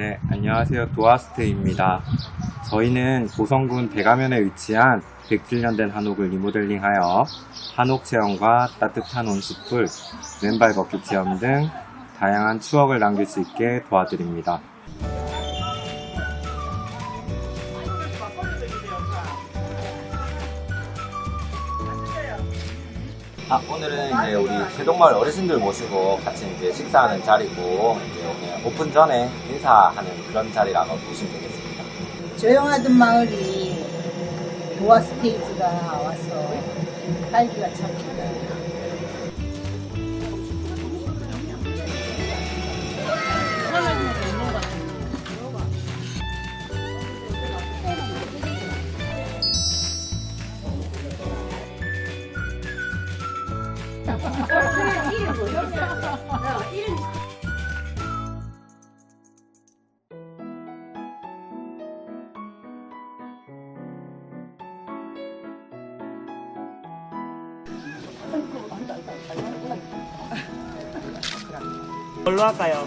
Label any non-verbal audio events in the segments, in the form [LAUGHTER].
네, 안녕하세요. 도아스테입니다. 저희는 고성군 대가면에 위치한 107년 된 한옥을 리모델링하여 한옥 체험과 따뜻한 온수풀, 맨발 걷기 체험 등 다양한 추억을 남길 수 있게 도와드립니다. 아, 오늘은 이제 우리 세동마을 어르신들 모시고 같이 이제 식사하는 자리고 이제 오늘 오픈 전에 인사하는 그런 자리라고 보시면 되겠습니다. 조용하던 마을이 도화 스테이지가 와서 살기가 참 좋아요. 뭘로 할까요?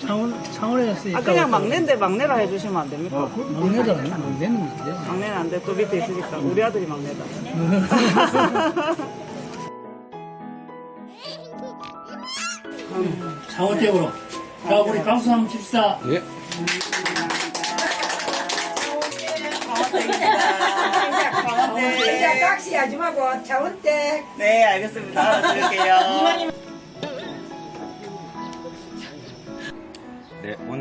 창원, 창원에서 아 그냥 막내인데 막내라 해주시면 안 됩니까? 막내도 아니고 막내는. 막내는 안 돼. 또 밑에 있으니까 우리 아들이 막내다. [LAUGHS] 창원적으로. 자, 우리 박수 한번 칩시다. 이제 각시 하지 말고 차원댁 네 알겠습니다. 드릴게요.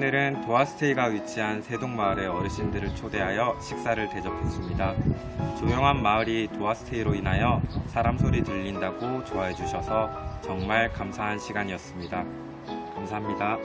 오늘은 도아스테이가 위치한 세동마을의 어르신들을 초대하여 식사를 대접했습니다. 조용한 마을이 도아스테이로 인하여 사람 소리 들린다고 좋아해 주셔서 정말 감사한 시간이었습니다. 감사합니다.